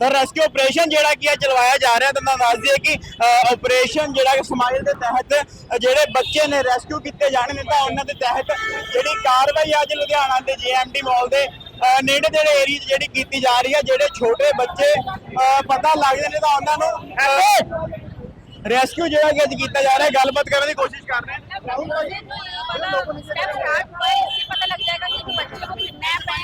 ਤਾਂ rescue operation ਜਿਹੜਾ ਕੀ ਹੈ ਚਲਵਾਇਆ ਜਾ ਰਿਹਾ ਤਾਂ ਮੈਂ ਦੱਸ ਦਈਏ ਕਿ ਆਪਰੇਸ਼ਨ ਜਿਹੜਾ ਕਿ ਸਮਾਈਲ ਦੇ ਤਹਿਤ ਅ, ਜਿਹੜੇ ਬੱਚੇ ਨੇ ਰੈਸਕਿਊ ਕੀਤੇ ਜਾਣੇ ਨੇ ਤਾਂ ਉਹਨਾਂ ਦੇ ਤਹਿਤ ਜਿਹੜੀ ਕਾਰਵਾਈ ਅੱਜ ਲੁਧਿਆਣਾ ਦੇ ਜੀਐਮਡੀ ਮਾਲ ਦੇ ਅ, ਨੇੜੇ ਜਿਹੜੇ ਏਰੀਆ ਜਿਹੜੀ ਕੀਤੀ ਜਾ ਰਹੀ ਹੈ ਜਿਹੜੇ ਛੋਟੇ ਬੱਚੇ ਅ, ਪਤਾ ਲੱਗਦੇ ਨੇ ਤਾਂ ਉਹਨਾਂ ਨੂੰ ਰੈਸਕਿਊ ਜਿਹੜਾ ਕਿ ਅੱਜ ਕੀਤਾ ਜਾ ਰਿਹਾ ਹੈ ਗੱਲਬਾਤ ਕਰਨ ਦੀ ਕੋਸ਼ਿਸ਼ ਕਰ ਰਹੇ ਹਾਂ स्टेप स्टार्ट हुआ है इससे पता लग जाएगा कि जो बच्चे को किडनैप है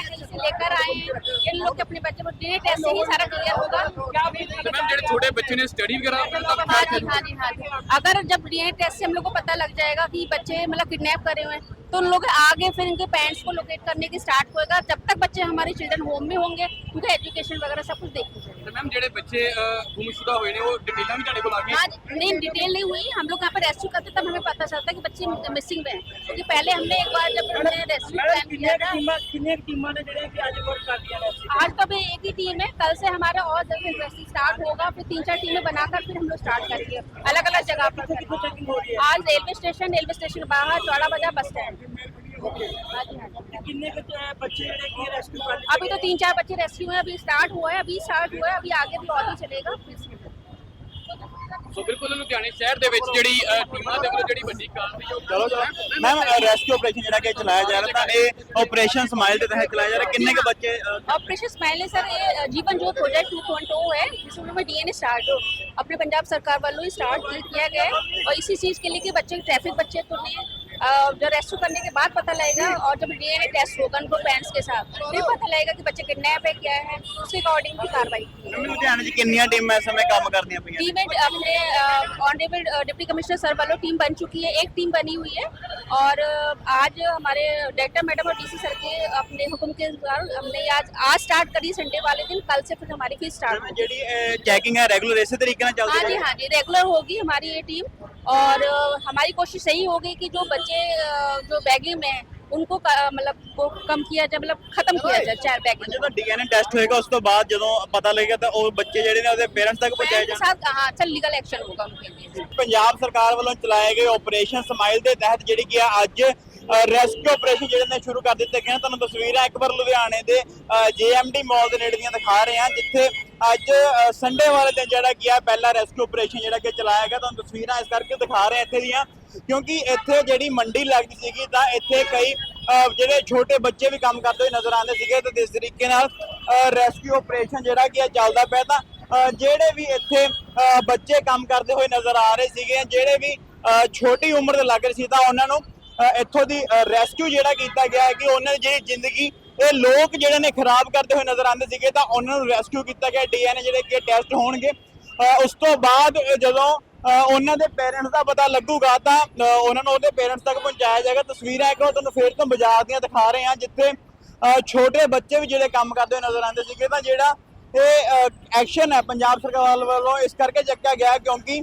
छोटे बच्चे ने स्टडी हाँ हाँ हाँ अगर जब डी टेस्ट से हम लोग को पता लग जाएगा की बच्चे मतलब किडनेप करे हुए हैं तो उन लोग आगे फिर इनके पेरेंट्स को लोकेट करने की स्टार्ट होएगा जब तक बच्चे हमारे चिल्ड्रन होम में होंगे उनका एजुकेशन वगैरह सब कुछ देखी जाएगी ਤੇ ਮੈਮ ਜਿਹੜੇ ਬੱਚੇ ਅਹ, ਗੁੰਮਸ਼ੁਦਾ ਹੋਏ ਨੇ ਉਹ ਡਿਟੇਲਾਂ ਵੀ ਤੁਹਾਡੇ ਕੋਲ ਆ ਗਈਆਂ हाँ जी, नहीं डिटेल नहीं हुई हम लोग यहाँ पर रेस्क्यू करते तब हमें पता चलता कि बच्चे मिसिंग में हैं क्योंकि पहले हमने एक बार जब हमने रेस्क्यू प्लान किया था ਕਿੰਨੇ ਟੀਮਾਂ ਨੇ ਜਿਹੜੇ ਕਿ ਅੱਜ ਵਰਕ ਕਰਦੀਆਂ ਨੇ आज तो अभी एक ही टीम है कल से हमारा और जब इंटरेस्टिंग स्टार्ट होगा फिर तीन चार टीमें बनाकर फिर हम लोग स्टार्ट करेंगे अलग अलग जगह पर ਕਿੱਥੋਂ ਚੈਕਿੰਗ ਹੋ ਰਹੀ ਹੈ आज रेलवे स्टेशन रेलवे स्टेशन के बाहर चौड़ा बाजार बस स्टैंड हाँ जी, हाँ जी। ਕਿੰਨੇ ਕੁ, ਅਹ, ਬੱਚੇ ਜਿਹੜੇ ਕਿ ਰੈਸਕਿਊ ਕਰ ਲਏ अभी तो तीन चार बच्चे रेस्क्यू हैं अभी स्टार्ट हुआ है अभी स्टार्ट हुआ है अभी आगे भी और भी चलेगा ਸੋ ਬਿਲਕੁਲ ਲੁਧਿਆਣੇ ਸ਼ਹਿਰ ਦੇ ਵਿੱਚ ਜਿਹੜੀ ਅਹ, ਟੀਮਾਂ ਦੇ ਵੱਲੋਂ ਜਿਹੜੀ ਵੱਡੀ ਕਾਰਵਾਈ ਉਹ ਚਲੋ ਚਲੋ ਮੈਮ ਰੈਸਕਿਊ ਆਪਰੇਸ਼ਨ ਜਿਹੜਾ ਕਿ ਚਲਾਇਆ ਜਾ ਰਿਹਾ ਤਾਂ ਇਹ ਆਪਰੇਸ਼ਨ ਸਮਾਈਲ ਦੇ ਤਹਿਤ ਚਲਾਇਆ ਜਾ ਰਿਹਾ ਕਿੰਨੇ ਕੁ ਬੱਚੇ ਅ, ऑपरेशन स्माइल है सर ये जीवन ज्योत प्रोजेक्ट टू पॉइंट है जिसमें डीएनए स्टार्ट हो अपने पंजाब सरकार वालों ही स्टार्ट किया गया है और इसी चीज़ के लिए कि बच्चे ट्रैफिक बच्चे तो नहीं अ, जो रेस्क्यू करने के बाद पता लगेगा और जब डीएनए टेस्ट होगा उनको पेरेंट्स के साथ फिर पता लगेगा कि बच्चे किडनैप है क्या है। उसके अकॉर्डिंग की कार्रवाई ਲੁਧਿਆਣੇ ਚ अपने ऑनरेबल डिप्टी कमिश्नर सर वालों टीम बन चुकी है एक टीम बनी हुई है। और आज हमारे डायरेक्टर मैडम और डीसी सर के अपने हुक्म के अनुसार हमने आज आज स्टार्ट करी संडे वाले दिन कल से फिर हमारी फिर स्टार्ट होगी। ਜਿਹੜੀ ਚੈਕਿੰग ਹੈ ਰੈਗੂਲਰ हाँ जी हाँ जी रेगुलर होगी हमारी ये टीम और अ, हमारी कोशिश यही होगी कि जो बच्चे अ, जो बैगिंग में हैं उनको क- मतलब वो कम किया जाए मतलब खत्म किया जाए चार बैगिंग ਜਦੋਂ ਡੀਐਨਏ ਟੈਸਟ ਹੋਏਗਾ ਉਸ ਤੋਂ ਬਾਅਦ ਜਦੋਂ ਪਤਾ ਲੱਗੇਗਾ ਤਾਂ ਉਹ ਬੱਚੇ ਜਿਹੜੇ ਨੇ ਉਹਦੇ ਪੇਰੈਂਟਸ ਤੱਕ ਪਹੁੰਚਾਏ के ਜਾਣ साथ हाँ अच्छा लीगल एक्शन होगा उनके लिए ਪੰਜਾਬ ਸਰਕਾਰ ਵੱਲੋਂ ਚਲਾਏ ਗਏ ਆਪਰੇਸ਼ਨ ਸਮਾਈਲ ਦੇ ਤਹਿਤ ਜਿਹੜੀ ਕਿ ਆ ਅੱਜ ਰੈਸਕਿਊ ਆਪਰੇਸ਼ਨ ਜਿਹੜੇ ਨੇ ਸ਼ੁਰੂ ਕਰ ਦਿੱਤੇ ਗਏ ਨੇ ਤੁਹਾਨੂੰ ਤਸਵੀਰਾਂ ਇੱਕ ਵਾਰ ਲੁਧਿਆਣੇ ਦੇ ਜੀਐਮਡੀ ਮਾਲ ਦੇ ਨੇੜੇ ਦੀਆਂ ਦਿਖਾ ਰਹੇ ਹਾਂ ਜਿੱਥੇ ਅੱਜ ਸੰਡੇ ਵਾਲੇ ਦਿਨ ਜਿਹੜਾ ਕੀ ਪਹਿਲਾ ਰੈਸਕਿਊ ਆਪਰੇਸ਼ਨ ਜਿਹੜਾ ਕਿ ਚਲਾਇਆ ਗਿਆ ਤੁਹਾਨੂੰ ਤਸਵੀਰਾਂ ਇਸ ਕਰਕੇ ਦਿਖਾ ਰਹੇ ਇੱਥੇ ਦੀਆਂ ਕਿਉਂਕਿ ਇੱਥੇ ਜਿਹੜੀ ਮੰਡੀ ਲੱਗਦੀ ਸੀਗੀ ਤਾਂ ਇੱਥੇ ਕਈ ਜਿਹੜੇ ਛੋਟੇ ਬੱਚੇ ਵੀ ਕੰਮ ਕਰਦੇ ਹੋਏ ਨਜ਼ਰ ਆਉਂਦੇ ਸੀਗੇ ਤੇ ਇਸ ਤਰੀਕੇ ਨਾਲ ਰੈਸਕਿਊ ਆਪਰੇਸ਼ਨ ਜਿਹੜਾ ਕਿ ਚੱਲਦਾ ਪਿਆ ਤਾਂ ਜਿਹੜੇ ਵੀ ਇੱਥੇ ਅ, ਬੱਚੇ ਕੰਮ ਕਰਦੇ ਹੋਏ ਨਜ਼ਰ ਆ ਰਹੇ ਸੀਗੇ ਜਿਹੜੇ ਵੀ ਅ, ਛੋਟੀ ਉਮਰ ਦੇ ਲੱਗ ਰਹੇ ਸੀ ਤਾਂ ਉਹਨਾਂ ਨੂੰ ਇੱਥੋਂ ਦੀ ਰੈਸਕਿਊ ਜਿਹੜਾ ਕੀਤਾ ਗਿਆ ਹੈ ਕਿ ਉਹਨਾਂ ਦੀ ਜਿਹੜੀ ਜ਼ਿੰਦਗੀ ਇਹ ਲੋਕ ਜਿਹੜੇ ਨੇ ਖਰਾਬ ਕਰਦੇ ਹੋਏ ਨਜ਼ਰ ਆਉਂਦੇ ਸੀਗੇ, ਤਾਂ ਉਹਨਾਂ ਨੂੰ ਰੈਸਕਿਊ ਕੀਤਾ ਗਿਆ। ਡੀਐਨਏ ਜਿਹੜੇ ਕਿ ਟੈਸਟ ਹੋਣਗੇ। ਉਸ ਤੋਂ ਬਾਅਦ ਜਦੋਂ ਉਹਨਾਂ ਦੇ ਪੇਰੈਂਟਸ ਦਾ ਪਤਾ ਲੱਗੂਗਾ, ਤਾਂ ਉਹਨਾਂ ਨੂੰ ਉਹਦੇ ਪੇਰੈਂਟਸ ਤੱਕ ਪਹੁੰਚਾਇਆ ਜਾਏਗਾ। ਤਸਵੀਰਾਂ ਇੱਕ ਵਾਰ ਤੁਹਾਨੂੰ ਫੇਰ ਤੋਂ ਬਾਜ਼ਾਰ ਦੀਆਂ ਦਿਖਾ ਰਹੇ ਹਾਂ, ਜਿੱਥੇ ਛੋਟੇ ਬੱਚੇ ਵੀ ਜਿਹੜੇ ਕੰਮ ਕਰਦੇ ਹੋਏ ਨਜ਼ਰ ਆਉਂਦੇ ਸੀਗੇ, ਤਾਂ ਜਿਹੜਾ ਇਹ ਐਕਸ਼ਨ ਹੈ ਪੰਜਾਬ ਸਰਕਾਰ ਵੱਲੋਂ, ਇਸ ਕਰਕੇ ਚੱਕਿਆ ਗਿਆ ਕਿਉਂਕਿ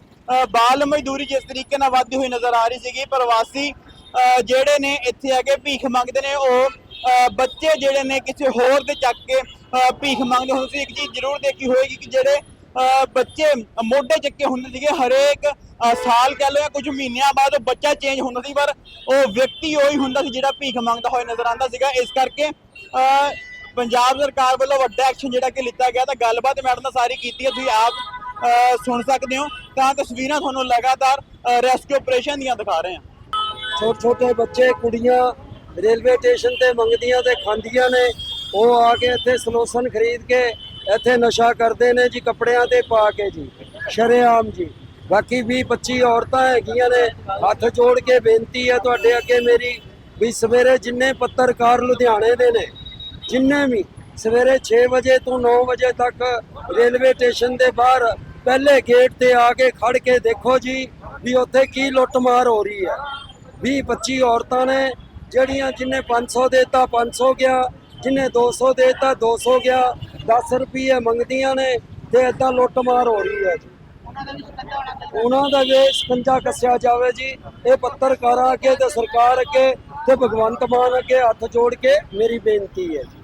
ਬਾਲ ਮਜ਼ਦੂਰੀ ਜਿਸ ਤਰੀਕੇ ਨਾਲ ਵੱਧਦੀ ਹੋਈ ਨਜ਼ਰ ਆ ਰਹੀ ਸੀਗੀ, ਪ੍ਰਵਾਸੀ ਜਿਹੜੇ ਨੇ ਇੱਥੇ ਆ ਕੇ ਭੀਖ ਮੰਗਦੇ ਨੇ, ਉਹ ਬੱਚੇ ਜਿਹੜੇ ਨੇ ਕਿਸੇ ਹੋਰ ਦੇ ਚੱਕ ਕੇ ਭੀਖ ਮੰਗਦੇ ਹੁੰਦੇ ਸੀ। ਇੱਕ ਚੀਜ਼ ਜ਼ਰੂਰ ਦੇਖੀ ਹੋਏਗੀ ਕਿ ਜਿਹੜੇ ਬੱਚੇ ਮੋਢੇ ਚੱਕੇ ਹੁੰਦੇ ਸੀਗੇ ਹਰੇਕ ਸਾਲ ਕਹਿ ਲਓ ਜਾਂ ਕੁਝ ਮਹੀਨਿਆਂ ਬਾਅਦ ਉਹ ਬੱਚਾ ਚੇਂਜ ਹੁੰਦਾ ਸੀ ਪਰ ਉਹ ਵਿਅਕਤੀ ਉਹੀ ਹੁੰਦਾ ਸੀ ਜਿਹੜਾ ਭੀਖ ਮੰਗਦਾ ਹੋਇਆ ਨਜ਼ਰ ਆਉਂਦਾ ਸੀਗਾ। ਇਸ ਕਰਕੇ ਅ, ਪੰਜਾਬ ਸਰਕਾਰ ਵੱਲੋਂ ਵੱਡਾ ਐਕਸ਼ਨ ਜਿਹੜਾ ਕਿ ਲਿੱਤਾ ਗਿਆ ਤਾਂ ਗੱਲਬਾਤ ਮੈਡਮ ਨਾਲ ਸਾਰੀ ਕੀਤੀ ਹੈ। ਤੁਸੀਂ ਆਪ ਅ, ਸੁਣ ਸਕਦੇ ਹੋ। ਤਾਂ ਤਸਵੀਰਾਂ ਤੁਹਾਨੂੰ ਲਗਾਤਾਰ ਰੈਸਕਿਊ ਆਪਰੇਸ਼ਨ ਦੀਆਂ ਦਿਖਾ ਰਹੇ ਹਾਂ। ਛੋਟੇ ਛੋਟੇ ਬੱਚੇ ਕੁੜੀਆਂ ਰੇਲਵੇ ਸਟੇਸ਼ਨ ਤੇ ਮੰਗਦੀਆਂ ਤੇ ਖਾਂਦੀਆਂ ਨੇ। ਉਹ ਆ ਕੇ ਇੱਥੇ ਸਲੋਸਨ ਖਰੀਦ ਕੇ ਇੱਥੇ ਨਸ਼ਾ ਕਰਦੇ ਨੇ ਜੀ ਕੱਪੜਿਆਂ ਤੇ ਪਾ ਕੇ ਜੀ। ਸ਼ਰੇਆਮ ਜੀ। ਬਾਕੀ 20 25 ਔਰਤਾਂ ਹੈਗੀਆਂ ਨੇ। ਹੱਥ ਜੋੜ ਕੇ ਬੇਨਤੀ ਹੈ ਤੁਹਾਡੇ ਅੱਗੇ ਮੇਰੀ ਵੀ ਸਵੇਰੇ ਜਿੰਨੇ ਪੱਤਰਕਾਰ ਲੁਧਿਆਣੇ ਦੇ ਨੇ, ਜਿੰਨੇ ਵੀ ਸਵੇਰੇ 6 ਵਜੇ ਤੋਂ 9 ਵਜੇ ਤੱਕ ਰੇਲਵੇ ਸਟੇਸ਼ਨ ਦੇ ਬਾਹਰ ਪਹਿਲੇ ਗੇਟ ਤੇ ਆ ਕੇ ਖੜ ਕੇ ਦੇਖੋ ਜੀ ਵੀ ਉੱਥੇ ਕੀ ਲੁੱਟਮਾਰ ਹੋ ਰਹੀ ਹੈ। 20 25 ਔਰਤਾਂ ਨੇ ਜਿਹੜੀਆਂ ਜਿੰਨੇ 500 ਦੇਤਾ 500 ਗਿਆ, ਜਿੰਨੇ 200 ਦੇਤਾ 200 ਗਿਆ 10 ਰੁਪਏ ਮੰਗਦੀਆਂ ਨੇ ਤੇ ਏਦਾਂ ਲੁੱਟਮਾਰ ਹੋ ਰਹੀ ਹੈ ਜੀ। ਉਹਨਾਂ ਦਾ ਜੇ ਸਕੰਜਾ ਕੱਸਿਆ ਜਾਵੇ ਜੀ, ਇਹ ਪੱਤਰਕਾਰਾਂ ਅੱਗੇ ਤੇ ਸਰਕਾਰ ਅੱਗੇ ਤੇ ਭਗਵੰਤ ਮਾਨ ਅੱਗੇ ਹੱਥ ਜੋੜ ਕੇ ਮੇਰੀ ਬੇਨਤੀ ਹੈ ਜੀ।